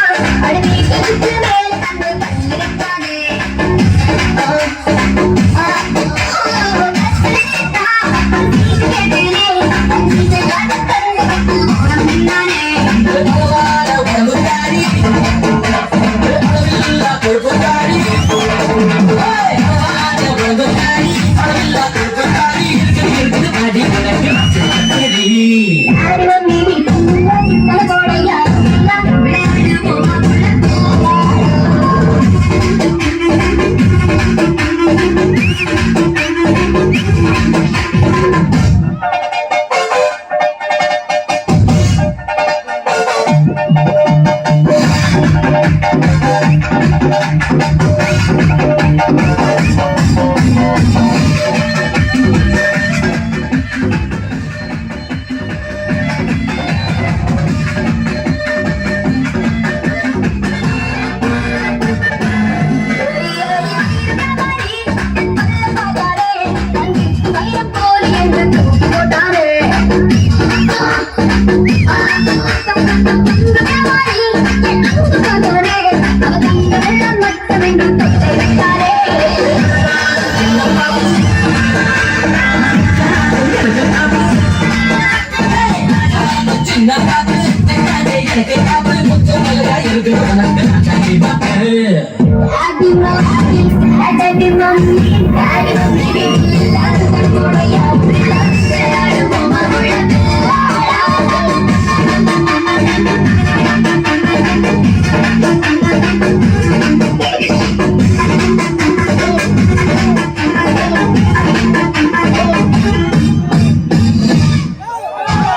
I'm gonna make you. Happy mom, happy, happy mom, happy mom.